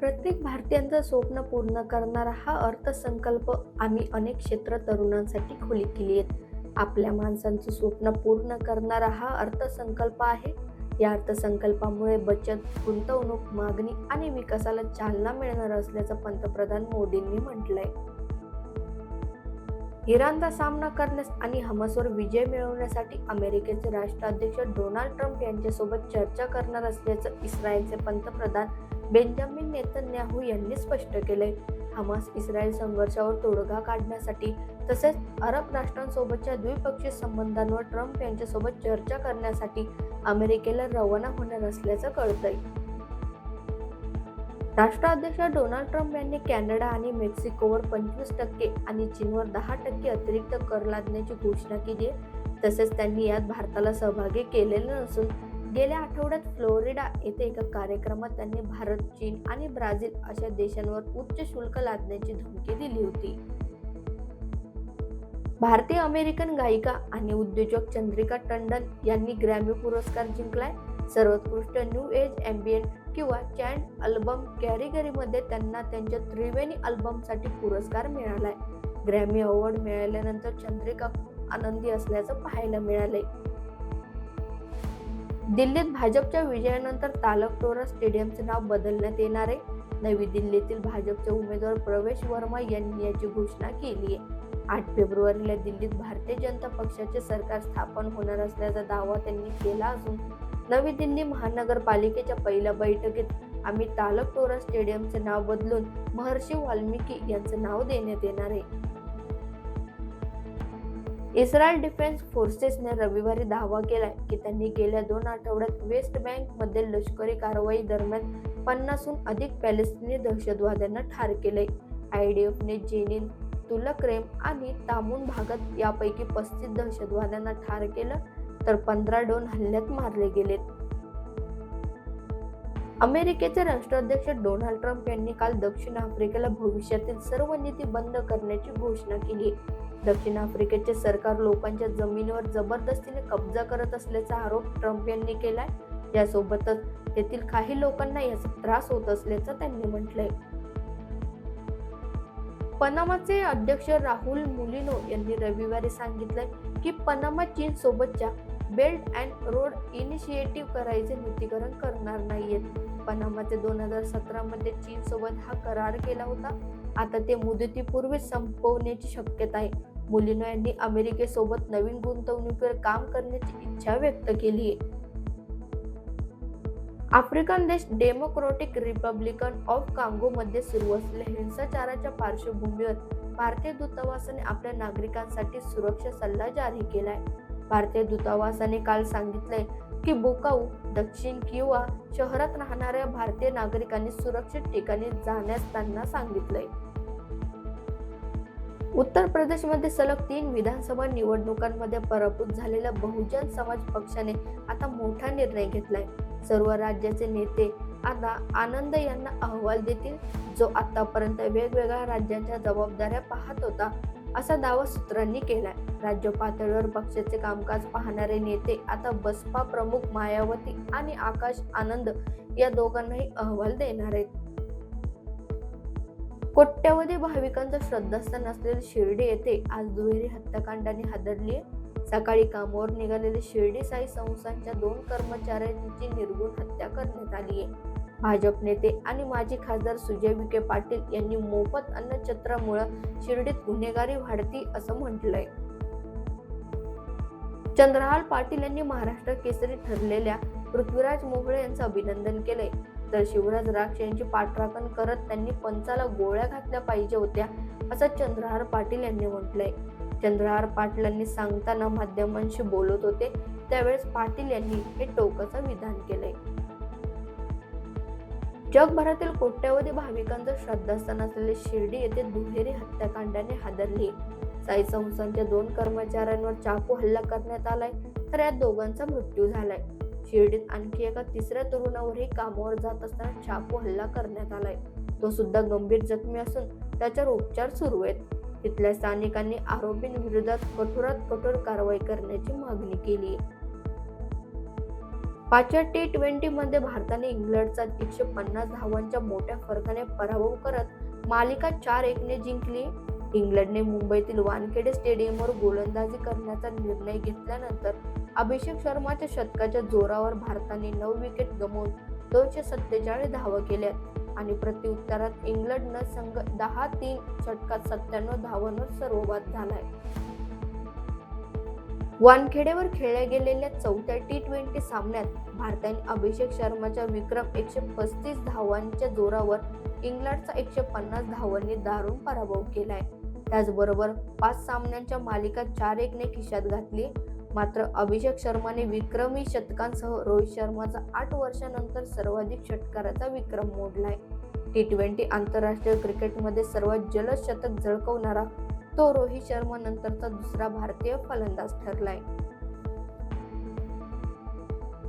प्रत्येक भारतीयांचं स्वप्न पूर्ण करणारा हा अर्थसंकल्प आम्ही अनेक क्षेत्र तरुणांसाठी खुली केली आहेत. आपल्या माणसांचं स्वप्न पूर्ण करणारा हा अर्थसंकल्प आहे. या अर्थसंकल्पामुळे बचत गुंतवणूक मागणी आणि विकासाला चालना मिळणार असल्याचं पंतप्रधान मोदींनी म्हटलंय. इराणचा सामना करण्यास आणि हमासवर विजय मिळवण्यासाठी अमेरिकेचे राष्ट्राध्यक्ष डोनाल्ड ट्रम्प यांच्यासोबत चर्चा करणार असल्याचं इस्रायलचे पंतप्रधान बेंजामिन नेतन्याहू यांनी स्पष्ट केले हमास इस्रायल संघर्षावर तोडगा काढण्यासाठी तसेच अरब राष्ट्रांसोबतच्या द्विपक्षीय संबंधांवर ट्रम्प यांच्यासोबत चर्चा करण्यासाठी अमेरिकेला रवाना होणार असल्याचं कळतंय. राष्ट्राध्यक्ष डोनाल्ड ट्रम्प यांनी कॅनडा आणि मेक्सिकोवर पंचवीस टक्के आणि चीनवर दहा टक्के अतिरिक्त कर लादण्याची घोषणा केली आहे. तसेच त्यांनी यात भारताला सहभागी केलेलं नसून गेल्या आठवड्यात फ्लोरिडा येथे एका कार्यक्रमात त्यांनी भारत चीन आणि ब्राझील अशा देशांवर उच्च शुल्क लादण्याची धमकी दिली होती. भारतीय अमेरिकन गायिका आणि उद्योजक चंद्रिका टंडन यांनी ग्रॅमी पुरस्कार जिंकलाय. सर्वोत्कृष्ट न्यू एज एम्बियन किंवा चॅन्ड अल्बम कॅरेगरीमध्ये त्यांना त्यांच्या त्रिवेणी अल्बमसाठी पुरस्कार मिळालाय. ग्रॅमी अवॉर्ड मिळाल्यानंतर चंद्रिका खूप आनंदी असल्याचं पाहायला मिळालंय. दिल्लीत भाजपच्या विजयानंतर तालकटोरा स्टेडियमचे नाव बदलण्यात येणार आहे. नवी दिल्लीतील भाजपचे उमेदवार प्रवेश वर्मा यांनी याची घोषणा केली आहे. आठ फेब्रुवारीला दिल्लीत भारतीय जनता पक्षाचे सरकार स्थापन होणार असल्याचा दावा त्यांनी केला असून नवी दिल्ली महानगरपालिकेच्या पहिल्या बैठकीत आम्ही तालकटोरा स्टेडियमचे नाव बदलून महर्षी वाल्मिकी यांचं नाव देण्यात येणार आहे. इस्रायल डिफेन्स फोर्सेसने रविवारी दावा केलाय की त्यांनी गेल्या दोन आठवड्यात वेस्ट बँकमध्ये लष्करी कारवाई दरम्यान पन्नासहून अधिक पॅलेस्टिनी दहशतवाद्यांना ठार केले आयडीएफने जेनिन तुलक्रेम आणि तामून भागात यापैकी पस्तीस दहशतवाद्यांना ठार केलं तर पंधरा डोन हल्ल्यात मारले गेलेत. अमेरिकेचे राष्ट्राध्यक्ष डोनाल्ड ट्रम्प यांनी काल दक्षिण आफ्रिकेला भविष्यातील सर्व नीती बंद करण्याची घोषणा केली. दक्षिण आफ्रिकेचे सरकार लोकांच्या जमिनीवर जबरदस्तीने कब्जा करत असल्याचा आरोप ट्रम्प यांनी केलाय. यासोबतच तेथील काही लोकांना याचा त्रास होत असल्याचं त्यांनी म्हटलंय. पनामाचे अध्यक्ष राहुल मुलिनो यांनी रविवारी सांगितलंय की पनामा चीन सोबतच्या बेल्ट अँड रोड इनिशिएटिव्ह करायचे नूतीकरण करणार नाहीयेत. पनामाचे दोन हजार सतरा मध्ये चीन सोबत हा करार केला होता. आता ते मुदतीपूर्वी संपवण्याची शक्यता आहे. मुलिनो यांनी अमेरिकेसोबत नवीन गुंतवणुकीवर काम करण्याची इच्छा व्यक्त केली. आहे आफ्रिकन देश डेमोक्रॅटिक रिपब्लिकन ऑफ कांगो मध्ये सुरू असलेल्या हिंसाचाराच्या पार्श्वभूमीवर भारतीय दूतावासाने आपल्या नागरिकांसाठी सुरक्षा सल्ला जारी केलाय. भारतीय दूतावासाने काल सांगितलंय की बोकाऊ दक्षिण किंवा शहरात राहणाऱ्या भारतीय नागरिकांनी सुरक्षित ठिकाणी जाण्यास त्यांना सांगितलंय. उत्तर प्रदेशमध्ये सलग तीन विधानसभा निवडणुकांमध्ये पराभूत झालेल्या बहुजन समाज पक्षाने आता मोठा निर्णय घेतलाय. सर्व राज्याचे नेते आता आनंद यांना अहवाल देतील. जो आतापर्यंत वेगवेगळ्या राज्यांच्या जबाबदाऱ्या पाहत होता असा दावा सूत्रांनी केलाय. राज्य पातळीवर पक्षाचे कामकाज पाहणारे नेते आता बसपा प्रमुख मायावती आणि आकाश आनंद या दोघांनाही अहवाल देणार आहेत. कोट्यवधी भाविकांचं श्रद्धास्थान असलेले शिर्डी येथे आज दुहेरी हत्याकांडाने हादरली सकाळी कामावर निघालेले शिर्डी साई संस्थांच्या दोन कर्मचाऱ्यांची निर्गुण हत्या करण्यात आली आहे. भाजप नेते आणि माजी खासदार सुजय विखे पाटील यांनी मोफत अन्नछत्रामुळे शिर्डीत गुन्हेगारी वाढती असं म्हटलंय. चंद्रहाल पाटील यांनी महाराष्ट्र केसरी ठरलेल्या पृथ्वीराज मोहळे यांचं अभिनंदन केलंय. तर शिवराज राक्ष यांची पाठराखण करत त्यांनी पंचाला गोळ्या घातल्या पाहिजे होत्या असं चंद्रहार पाटील यांनी म्हटलंय. चंद्रहार पाटलांनी सांगताना माध्यमांशी बोलत होते त्यावेळेस पाटील यांनी हे टोकाचं विधान केलंय. जगभरातील कोट्यावधी भाविकांचं श्रद्धास्थान असलेले शिर्डी येथे दुहेरी हत्याकांडाने हादरली. साई संस्थांच्या दोन कर्मचाऱ्यांवर चाकू हल्ला करण्यात आलाय तर या दोघांचा मृत्यू झालाय. शिर्डीत आणखी एका तिसऱ्या तरुणावरही कामावर जात असताना चाकू हल्ला करण्यात आलाय. तो सुद्धा गंभीर जखमी असून त्याच्यावर उपचार सुरू आहेत. तिथल्या स्थानिकांनी आरोपींविरोधात कठोरात कठोर कारवाई करण्याची मागणी केली. पाचव्या टी ट्वेंटी मध्ये भारताने इंग्लंडचा एकशे पन्नास धावांच्या मोठ्या फरकाने पराभव करत मालिका चार एकने जिंकली. इंग्लंडने मुंबईतील वानखेडे स्टेडियमवर गोलंदाजी करण्याचा निर्णय घेतल्यानंतर अभिषेक शर्माच्या शतकाच्या जोरावर भारताने नऊ विकेट गमावून दोनशे सत्तेचाळीस धावा केल्या. आणि प्रत्युत्तरात इंग्लंडनं संघ दहा तीन षटकात सत्त्याण्णव धावांवर सर्वबाद झालाय. वानखेडेवर खेळल्या गेलेल्या चौथ्या टी ट्वेंटी सामन्यात भारताने अभिषेक शर्माच्या विक्रम एकशे पस्तीस धावांच्या जोरावर इंग्लंडचा एकशे पन्नास धावांनी दारुण पराभव केलाय. त्याचबरोबर पाच सामन्यांच्या मालिका चार एकने खिशात घातली. मात्र अभिषेक शर्माने विक्रमी शतकांसह रोहित शर्माचा आठ वर्षानंतर सर्वाधिक षटकाराचा विक्रम मोडलाय. टी ट्वेंटी आंतरराष्ट्रीय क्रिकेटमध्ये सर्वात जलद शतक झळकवणारा तो रोहित शर्मा नंतरचा दुसरा भारतीय फलंदाज ठरलाय.